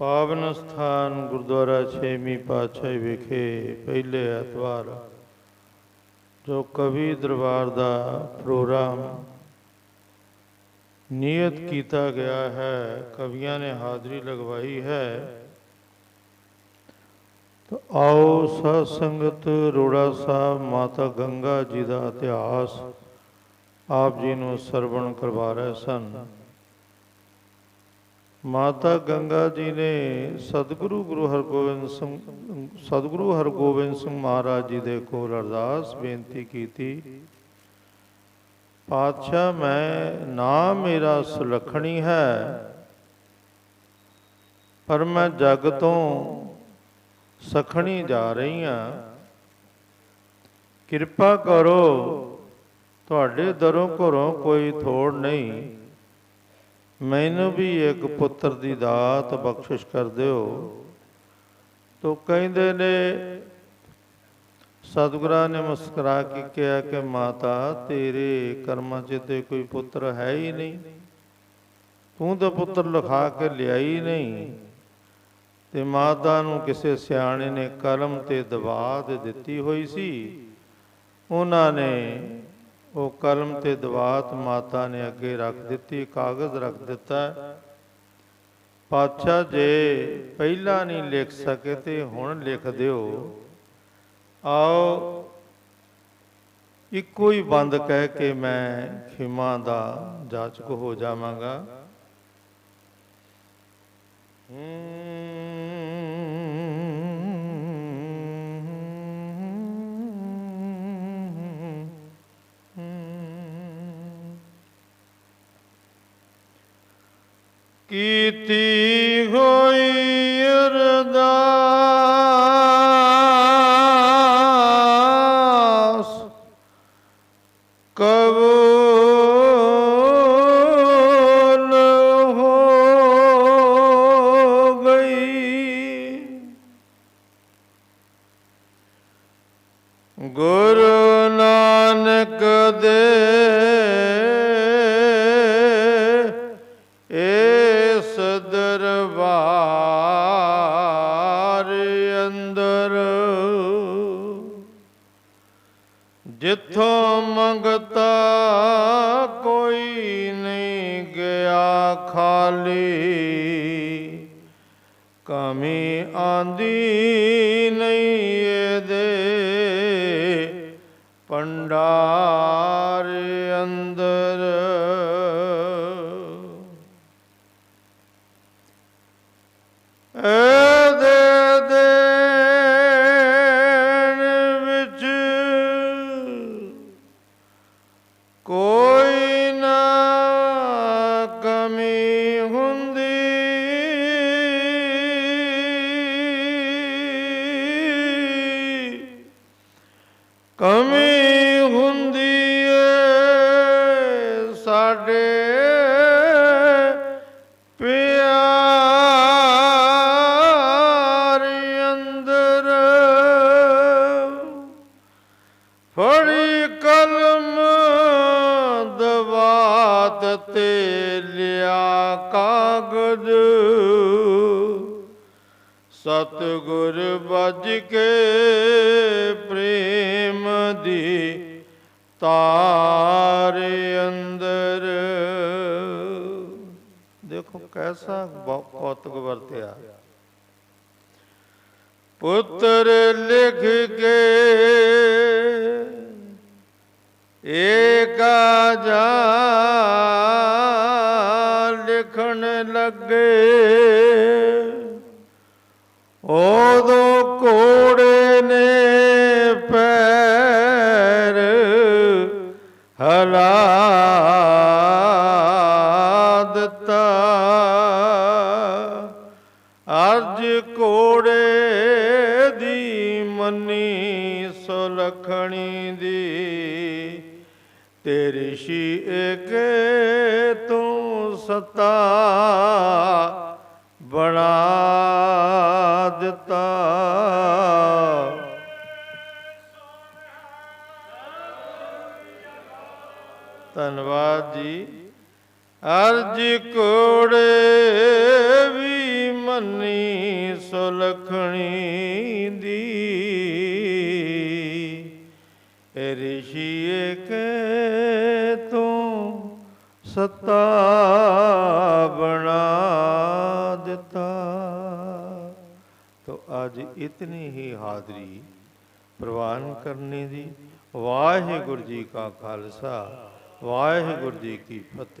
ਪਾਵਨ ਸਥਾਨ ਗੁਰਦੁਆਰਾ ਛੇਵੀਂ ਪਾਤਸ਼ਾਹੀ ਵਿਖੇ ਪਹਿਲੇ ਐਤਵਾਰ ਜੋ ਕਵੀ ਦਰਬਾਰ ਦਾ ਪ੍ਰੋਗਰਾਮ ਨਿਯਤ ਕੀਤਾ ਗਿਆ ਹੈ, ਕਵੀਆਂ ਨੇ ਹਾਜ਼ਰੀ ਲਗਵਾਈ ਹੈ। ਤਾਂ ਆਓ ਸਾਧ ਸੰਗਤ ਰੋੜਾ ਸਾਹਿਬ, ਮਾਤਾ ਗੰਗਾ ਜੀ ਦਾ ਇਤਿਹਾਸ ਆਪ ਜੀ ਨੂੰ ਸਰਵਣ ਕਰਵਾ ਰਹੇ ਸਨ। ਮਾਤਾ ਗੰਗਾ ਜੀ ਨੇ ਸਤਿਗੁਰੂ ਗੁਰੂ ਹਰਗੋਬਿੰਦ ਸਿੰਘ, ਸਤਿਗੁਰੂ ਹਰਗੋਬਿੰਦ ਸਿੰਘ ਮਹਾਰਾਜ ਜੀ ਦੇ ਕੋਲ ਅਰਦਾਸ ਬੇਨਤੀ ਕੀਤੀ। ਪਾਤਸ਼ਾਹ, ਮੈਂ ਨਾ ਮੇਰਾ ਸੁਲੱਖਣੀ ਹੈ, ਪਰ ਮੈਂ ਜਗ ਤੋਂ ਸਖਣੀ ਜਾ ਰਹੀ ਹਾਂ। ਕਿਰਪਾ ਕਰੋ, ਤੁਹਾਡੇ ਦਰੋਂ ਘਰੋਂ ਕੋਈ ਥੋੜ ਨਹੀਂ। ਮੈਨੂੰ ਵੀ ਇੱਕ ਪੁੱਤਰ ਦੀ ਦਾਤ ਬਖਸ਼ਿਸ਼ ਕਰ ਦਿਓ। ਤੋ ਕਹਿੰਦੇ ਨੇ, ਸਤਿਗੁਰਾਂ ਨੇ ਮੁਸਕਰਾ ਕੇ ਕਿਹਾ ਕਿ ਮਾਤਾ, ਤੇਰੇ ਕਰਮਾਂ 'ਚ ਤੇ ਕੋਈ ਪੁੱਤਰ ਹੈ ਹੀ ਨਹੀਂ। ਤੂੰ ਤਾਂ ਪੁੱਤਰ ਲਿਖਾ ਕੇ ਲਿਆਈ ਨਹੀਂ। ਤੇ ਮਾਤਾ ਨੂੰ ਕਿਸੇ ਸਿਆਣੇ ਨੇ ਕਲਮ ਤੇ ਦਵਾ ਦੇ ਦਿੱਤੀ ਹੋਈ ਸੀ। ਉਹਨਾਂ ਨੇ ਉਹ ਕਰਮ ਤੇ ਦਵਾਤ ਮਾਤਾ ਨੇ ਅੱਗੇ ਰੱਖ ਦਿੱਤੀ, ਕਾਗਜ਼ ਰੱਖ ਦਿੱਤਾ। ਪਾਤਸ਼ਾਹ ਜੇ ਪਹਿਲਾਂ ਨਹੀਂ ਲਿਖ ਸਕੇ ਤੇ ਹੁਣ ਲਿਖ ਦਿਓ। ਆਓ, ਇੱਕੋ ਹੀ ਬੰਦ ਕਹਿ ਕੇ ਮੈਂ ਖਿਮਾ ਦਾ ਜਾਚਕ ਹੋ ਜਾਵਾਂਗਾ। ਕੀਤੀ ਹੋਈ। ਜਿੱਥੋਂ ਮੰਗਤਾ ਕੋਈ ਨਹੀਂ ਗਿਆ ਖਾਲੀ। ਕਮੀ ਆਂਦੀ ਨਹੀਂ ਇਹਦੇ। ਪੰਡਾਰ ਅੰਦਰ ਹੁੰਦੀ। ਕਮੀ ਹੁੰਦੀ ਏ ਸਾਡੇ ਕਾਗਜ਼ ਸਤਿਗੁਰ ਵੱਜ ਕੇ ਪ੍ਰੇਮ ਦੀ ਤਾਰ ਅੰਦਰ। ਦੇਖੋ ਕੈਸਾ ਬਹੁ- ਕੌਤਕ ਵਰਤਿਆ ਪੁੱਤਰ ਲਿਖ ਕੇ ਏਕਾ ਜਾ ਲੱਗੇ। ਉਦੋਂ ਕੋੜੇ ਨੇ ਪੈਰ ਹਲਾ ਦਿੱਤਾ। ਅਰਜ ਕੋੜੇ ਦੀ ਮੰਨੀ ਸੁਲਖਣੀ ਦੀ ਤੇਰੀ ਸ਼ੀ ਤੂੰ ਸਤਾ ਬਣਾ ਦਿੱਤਾ। ਧੰਨਵਾਦ ਜੀ। ਅਰਜ ਕੋੜੇ ਵੀ ਮੰਨੀ ਸੁਲਖਣੀ ਦੀ। ਰਿਸ਼ੀਏ ਕੇ ਤੂੰ ਸਤਾ ਬਣਾ ਦਿੱਤਾ। ਤੋ ਅੱਜ ਇਤਨੀ ਹੀ ਹਾਜ਼ਰੀ ਪ੍ਰਵਾਨ ਕਰਨੇ ਦੀ। ਵਾਹਿਗੁਰੂ ਜੀ ਕਾ ਖਾਲਸਾ, ਵਾਹਿਗੁਰੂ ਜੀ ਕੀ ਫਤਿਹ।